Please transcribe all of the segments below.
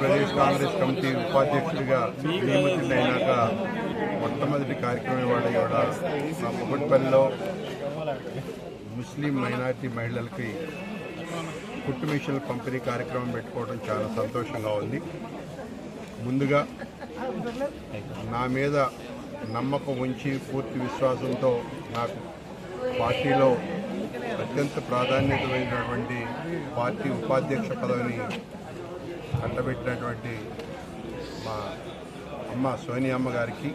Pradesh Congress committee ఉపాధ్యక్షుడిగా నియమితుడైనాక మొట్టమొదటి కార్యక్రమం ఇవాళ ఇవాళ మా పొగట్పల్లిలో ముస్లిం మైనారిటీ మహిళలకి కుట్టుమిషన్ పంపిణీ కార్యక్రమం పెట్టుకోవడం చాలా సంతోషంగా ఉంది. ముందుగా నా మీద నమ్మకం ఉంచి పూర్తి విశ్వాసంతో నాకు పార్టీలో అత్యంత ప్రాధాన్యతమైనటువంటి పార్టీ ఉపాధ్యక్ష పదవిని కట్టబెట్టినటువంటి మా అమ్మ సోనియమ్మ గారికి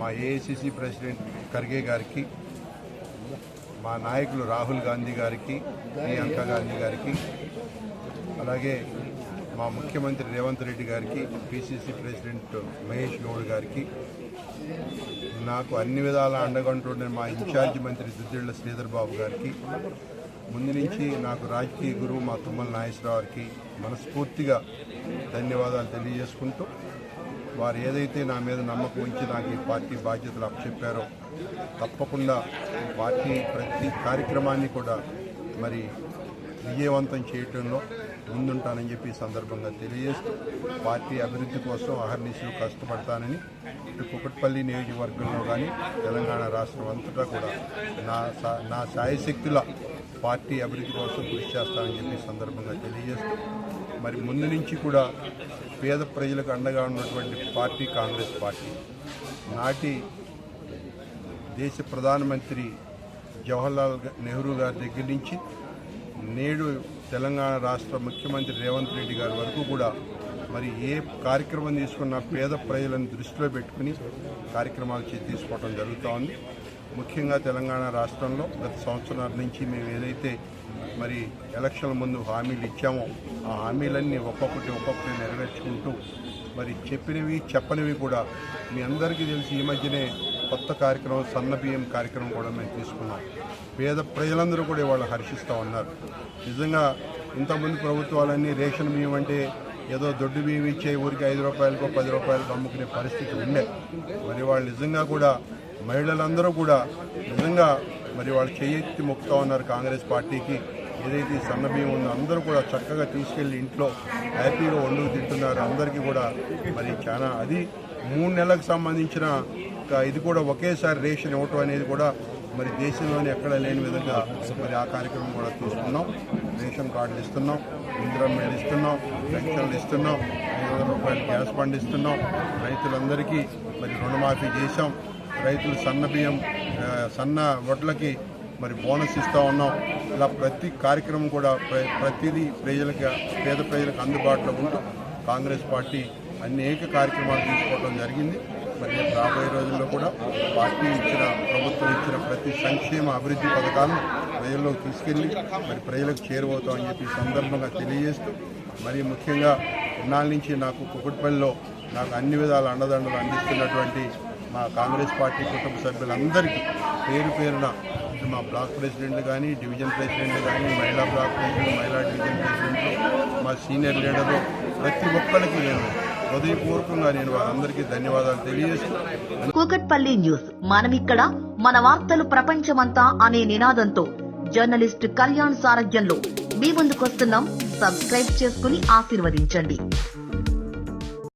మా ఏఐసిసి ప్రెసిడెంట్ ఖర్గే గారికి మా నాయకులు రాహుల్ గాంధీ గారికి ప్రియాంక గాంధీ గారికి అలాగే మా ముఖ్యమంత్రి రేవంత్ రెడ్డి గారికి పిసిసి ప్రెసిడెంట్ మహేష్ గౌడ్ గారికి నాకు అన్ని విధాలా అండగంటుండే మా ఇన్ఛార్జి మంత్రి దుద్దిళ్ళ శ్రీధర్ బాబు గారికి ముందు నుంచి నాకు రాజకీయ గురువు మా తుమ్మల నాగేశ్వరరావుకి మనస్ఫూర్తిగా ధన్యవాదాలు తెలియజేసుకుంటూ వారు ఏదైతే నా మీద నమ్మకం ఉంచి నాకు ఈ పార్టీ బాధ్యతలు అప్పచెప్పారో తప్పకుండా పార్టీ ప్రతి కార్యక్రమాన్ని కూడా మరి విజయవంతం చేయటంలో ముందుంటానని చెప్పి సందర్భంగా తెలియజేస్తూ పార్టీ అభివృద్ధి కోసం అహర్నిశలు కష్టపడతానని ఇటు కుకట్పల్లి నియోజకవర్గంలో కానీ తెలంగాణ రాష్ట్రం అంతటా కూడా నా నా సాయశక్తుల పార్టీ అభివృద్ధి కోసం కృషి చేస్తానని చెప్పి సందర్భంగా తెలియజేస్తూ మరి ముందు నుంచి కూడా పేద ప్రజలకు అండగా ఉన్నటువంటి పార్టీ కాంగ్రెస్ పార్టీ. నాటి దేశ ప్రధానమంత్రి జవహర్లాల్ నెహ్రూ గారి దగ్గర నుంచి నేడు తెలంగాణ రాష్ట్ర ముఖ్యమంత్రి రేవంత్ రెడ్డి గారి వరకు కూడా మరి ఏ కార్యక్రమం తీసుకున్నా పేద ప్రజలను దృష్టిలో పెట్టుకుని కార్యక్రమాలు చే- తీసుకోవడం జరుగుతూ ఉంది ముఖ్యంగా తెలంగాణ రాష్ట్రంలో గత సంవత్సరాల నుంచి మేము ఏదైతే మరి ఎలక్షన్ల ముందు హామీలు ఇచ్చామో ఆ హామీలన్నీ ఒక్కొక్కటి ఒక్కొక్కటి నెరవేర్చుకుంటూ మరి చెప్పినవి చెప్పనివి కూడా మీ అందరికీ తెలిసి ఈ మధ్యనే కొత్త కార్యక్రమం సన్న బియ్యం కార్యక్రమం కూడా మేము తీసుకున్నాం. పేద ప్రజలందరూ కూడా ఇవాళ హర్షిస్తూ ఉన్నారు. నిజంగా ఇంతమంది ప్రభుత్వాలన్నీ రేషన్ బియ్యం అంటే ఏదో దొడ్డు బియ్యం ఇచ్చే ఊరికి ఐదు రూపాయలకో పది రూపాయలకు అమ్ముకునే పరిస్థితి ఉండే. మరి వాళ్ళు నిజంగా కూడా మహిళలందరూ కూడా నిజంగా మరి వాళ్ళు చేయెత్తి మొక్కుతూ ఉన్నారు కాంగ్రెస్ పార్టీకి. ఏదైతే ఈ సన్న బియ్యం ఉందో అందరూ కూడా చక్కగా తీసుకెళ్ళి ఇంట్లో హ్యాపీగా వండుకు తింటున్నారు. అందరికీ కూడా మరి చాలా అది మూడు నెలలకు సంబంధించిన యొక్క ఇది కూడా ఒకేసారి రేషన్ ఇవ్వటం అనేది కూడా మరి దేశంలోనే ఎక్కడ లేని విధంగా మరి ఆ కార్యక్రమం కూడా తీసుకున్నాం. రేషన్ కార్డులు ఇస్తున్నాం ఇంద్రం మేలు ఇస్తున్నాం పెన్షన్లు ఇస్తున్నాం ఐదు వందల రూపాయలు గ్యాస్ బండ్ ఇస్తున్నాం. రైతులందరికీ మరి రుణమాఫీ చేశాం. రైతులు సన్న బియ్యం సన్న వడ్లకి మరి బోనస్ ఇస్తూ ఉన్నాం. ఇలా ప్రతి కార్యక్రమం కూడా ప్ర- ప్రతిదీ ప్రజలకి పేద ప్రజలకు అందుబాటులో ఉంటూ కాంగ్రెస్ పార్టీ అనేక కార్యక్రమాలు తీసుకోవడం జరిగింది. మరి రాబోయే రోజుల్లో కూడా పార్టీ ఇచ్చిన ప్రభుత్వం ఇచ్చిన ప్రతి సంక్షేమ అభివృద్ధి పథకాలను ప్రజల్లోకి తీసుకెళ్ళి మరి ప్రజలకు చేరువవుతామని చెప్పి సందర్భంగా తెలియజేస్తూ మరి ముఖ్యంగా ఇన్నాళ్ళ నుంచి నాకు కుకుట్పల్లిలో నాకు అన్ని విధాల అండదండలు అందిస్తున్నటువంటి మా కాంగ్రెస్ పార్టీ కుటుంబ సభ్యులందరికీ పేరు పేరున మా బ్లాక్ ప్రెసిడెంట్లు కానీ డివిజన్ ప్రెసిడెంట్లు కానీ మహిళా బ్లాక్ ప్రెసిడెంట్ మహిళా డివిజన్ ప్రెసిడెంట్లు మా సీనియర్ లీడర్లు ప్రతి ఒక్కరికి నేను హృదయపూర్వకంగా నేను వారందరికీ ధన్యవాదాలు తెలియజేస్తూ కూకట్పల్లి న్యూస్. మనమిక్కడ మన వార్తలు ప్రపంచమంతా అనే నినాదంతో జర్నలిస్ట్ కళ్యాణ్ సారథ్యంలో మీ ముందుకొస్తున్నాం. సబ్స్క్రైబ్ చేసుకుని ఆశీర్వదించండి.